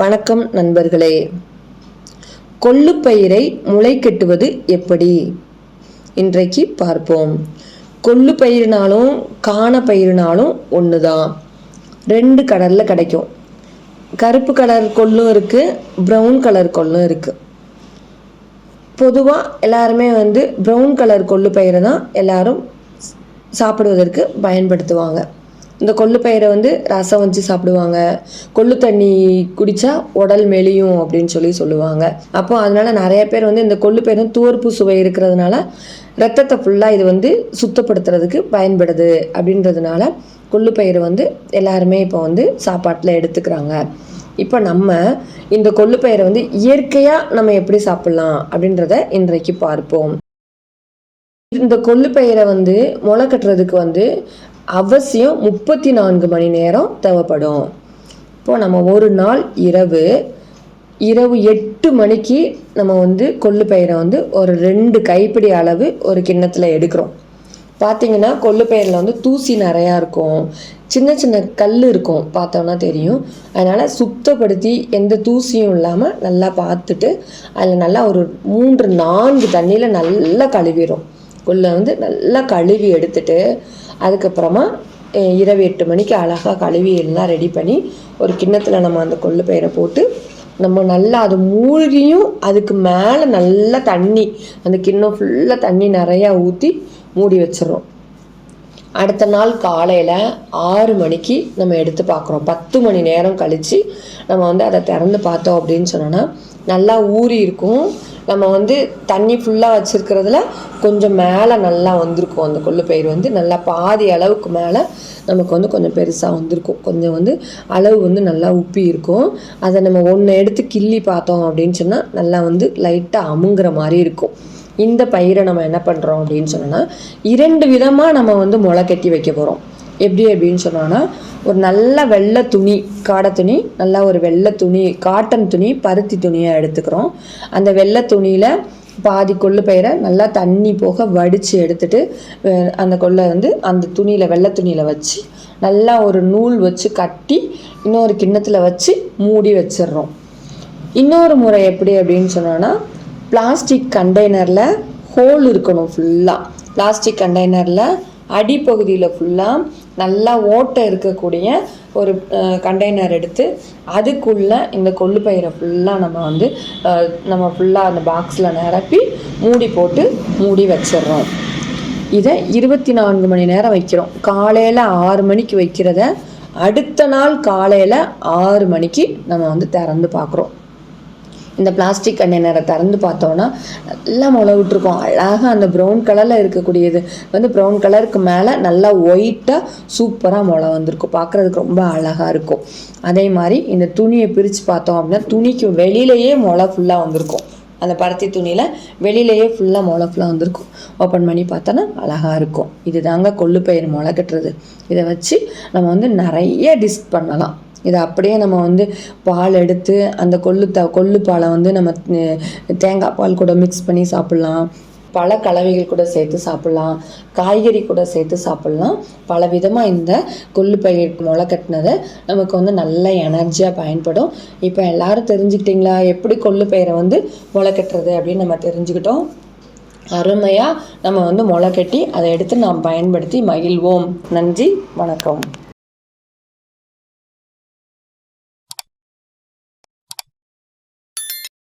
வணக்கம் நண்பர்களே. கொள்ளுப்பயிரை முளை கட்டுவது எப்படி? இன்றைக்கு பார்ப்போம். கொள்ளு பயிர்னாலும் காண பயிர்னாலும் ஒன்று தான் ரெண்டு கலரில் கிடைக்கும். கருப்பு கலர் கொள்ளும் இருக்குது ப்ரௌன் கலர் கொள்ளும் இருக்குது பொதுவாக எல்லாருமே வந்து ப்ரௌன் கலர் கொள்ளு பயிரை தான் எல்லாரும் சாப்பிடுவதற்கு பயன்படுத்துவாங்க. இந்த கொள்ளு பயிரை வந்து ரசம் வச்சு சாப்பிடுவாங்க. கொள்ளு தண்ணி குடித்தா உடல் மெலியும் அப்படின்னு சொல்லி சொல்லுவாங்க. அப்போ அதனால நிறைய பேர் வந்து இந்த கொள்ளு பயிரும் தூர்ப்பு சுவை இருக்கிறதுனால ரத்தத்தை ஃபுல்லாக இது வந்து சுத்தப்படுத்துறதுக்கு பயன்படுது அப்படின்றதுனால கொள்ளு பயிர் வந்து எல்லாருமே இப்போ வந்து சாப்பாட்டில் எடுத்துக்கிறாங்க. இப்போ நம்ம இந்த கொள்ளு பயிரை வந்து இயற்கையாக நம்ம எப்படி சாப்பிட்லாம் அப்படின்றத இன்றைக்கு பார்ப்போம். இந்த கொள்ளு பயிரை வந்து முளை கட்டுறதுக்கு வந்து அவசியம் முப்பத்தி நான்கு மணி நேரம் தேவைப்படும். இப்போ நம்ம ஒரு நாள் இரவு இரவு எட்டு மணிக்கு நம்ம வந்து கொள்ளு பயிரை வந்து ஒரு ரெண்டு கைப்பிடி அளவு ஒரு கிண்ணத்தில் எடுக்கிறோம். பார்த்தீங்கன்னா கொள்ளு பயிரில் வந்து தூசி நிறையா இருக்கும். சின்ன சின்ன கல் இருக்கும் பார்த்தோன்னா தெரியும். அதனால் சுத்தப்படுத்தி எந்த தூசியும் இல்லாமல் நல்லா பார்த்துட்டு அதில் நல்லா ஒரு மூன்று நான்கு தண்ணியில் நல்லா கழுவிடும் கொள்ளை வந்து நல்லா கழுவி எடுத்துட்டு அதுக்கப்புறமா இரவு எட்டு மணிக்கு அழகாக கழுவி எல்லாம் ரெடி பண்ணி ஒரு கிண்ணத்தில் நம்ம அந்த கொள்ளு பயிரை போட்டு நம்ம நல்லா அது மூழ்கியும் அதுக்கு மேலே நல்லா தண்ணி அந்த கிண்ணம் ஃபுல்லாக தண்ணி நிறையா ஊற்றி மூடி வச்சிடறோம். அடுத்த நாள் காலையில் ஆறு மணிக்கு நம்ம எடுத்து பார்க்குறோம். பத்து மணி நேரம் கழித்து நம்ம வந்து அதை திறந்து பார்த்தோம் அப்படின்னு சொன்னோன்னா நல்லா ஊறி இருக்கும். நம்ம வந்து தண்ணி ஃபுல்லாக வச்சுருக்கிறதுல கொஞ்சம் மேலே நல்லா வந்திருக்கும். அந்த கொள்ளு பயிர் வந்து நல்லா பாதி அளவுக்கு மேலே நமக்கு வந்து கொஞ்சம் பெருசாக வந்திருக்கும். கொஞ்சம் வந்து அளவு வந்து நல்லா உப்பி இருக்கும். அதை நம்ம ஒன்று எடுத்து கிள்ளி பார்த்தோம் அப்படின்னு சொன்னால் நல்லா வந்து லைட்டாக அமுங்குற மாதிரி இருக்கும். இந்த பயிரை நம்ம என்ன பண்ணுறோம் அப்படின்னு சொன்னோன்னா இரண்டு விதமாக நம்ம வந்து முளை கட்டி வைக்க போகிறோம் எப்படி அப்படின்னு சொன்னோன்னா ஒரு நல்ல வெள்ளை துணி காடை துணி நல்லா ஒரு வெள்ளை துணி காட்டன் துணி பருத்தி துணியை எடுத்துக்கிறோம். அந்த வெள்ளை துணியில் பாதி கொள்ளு பயிரை நல்லா தண்ணி போக வடித்து எடுத்துட்டு அந்த கொள்ளை வந்து அந்த துணியில் வெள்ளை துணியில் வச்சு நல்லா ஒரு நூல் வச்சு கட்டி இன்னொரு கிண்ணத்தில் வச்சு மூடி வச்சிடுறோம். இன்னொரு முறை எப்படி அப்படின்னு சொன்னோன்னா பிளாஸ்டிக் கண்டெய்னரில் ஹோல் இருக்கணும் ஃபுல்லாக பிளாஸ்டிக் கண்டெய்னரில் அடிப்பகுதியில் ஃபுல்லாக நல்லா ஓட்டை இருக்கக்கூடிய ஒரு கண்டெய்னர் எடுத்து அதுக்குள்ளே இந்த கொள்ளு பயிரை ஃபுல்லாக நம்ம வந்து நம்ம ஃபுல்லாக அந்த பாக்ஸில் நிரப்பி மூடி போட்டு மூடி வச்சிடுறோம். இதை இருபத்தி நான்கு மணி நேரம் வைக்கிறோம். காலையில் ஆறு மணிக்கு வைக்கிறத அடுத்த நாள் காலையில் ஆறு மணிக்கு நம்ம வந்து திறந்து பார்க்குறோம். இந்த பிளாஸ்டிக் கண்டெய்னரை திறந்து பார்த்தோன்னா நல்லா முளை விட்டுருக்கோம். அழகாக அந்த ப்ரௌன் கலரில் இருக்கக்கூடியது. வந்து ப்ரௌன் கலருக்கு மேலே நல்லா ஒயிட்டாக சூப்பராக முளை வந்திருக்கும். பார்க்குறதுக்கு ரொம்ப அழகாக இருக்கும். அதே மாதிரி இந்த துணியை பிரித்து பார்த்தோம் அப்படின்னா துணிக்கு வெளியிலேயே முளை ஃபுல்லாக வந்திருக்கும். அந்த பருத்தி துணியில் வெளியிலேயே ஃபுல்லாக முளை ஃபுல்லாக வந்திருக்கும். ஓப்பன் பண்ணி பார்த்தோன்னா அழகாக இருக்கும். இது தாங்க கொள்ளு பயிர் முளை கட்டுறது. இதை வச்சு நம்ம வந்து நிறைய டிஸ்க் பண்ணலாம். இதை அப்படியே நம்ம வந்து பால் எடுத்து அந்த கொள்ளு த கொள்ளு பாலை வந்து நம்ம தேங்காய் பால் கூட மிக்ஸ் பண்ணி சாப்பிட்லாம். பல கலவைகள் கூட சேர்த்து சாப்பிட்லாம். காய்கறி கூட சேர்த்து சாப்பிட்லாம். பல விதமாக இந்த கொள்ளு பயிர் முளை கட்டினதை நமக்கு வந்து நல்ல எனர்ஜியாக பயன்படும். இப்போ எல்லாரும் தெரிஞ்சுக்கிட்டிங்களா? எப்படி கொள்ளு பயிரை வந்து முளை கட்டுறது அப்படின்னு நம்ம தெரிஞ்சுக்கிட்டோம். அருமையாக நம்ம வந்து முளை கட்டி அதை எடுத்து நாம் பயன்படுத்தி மகிழ்வோம். நன்றி வணக்கம்.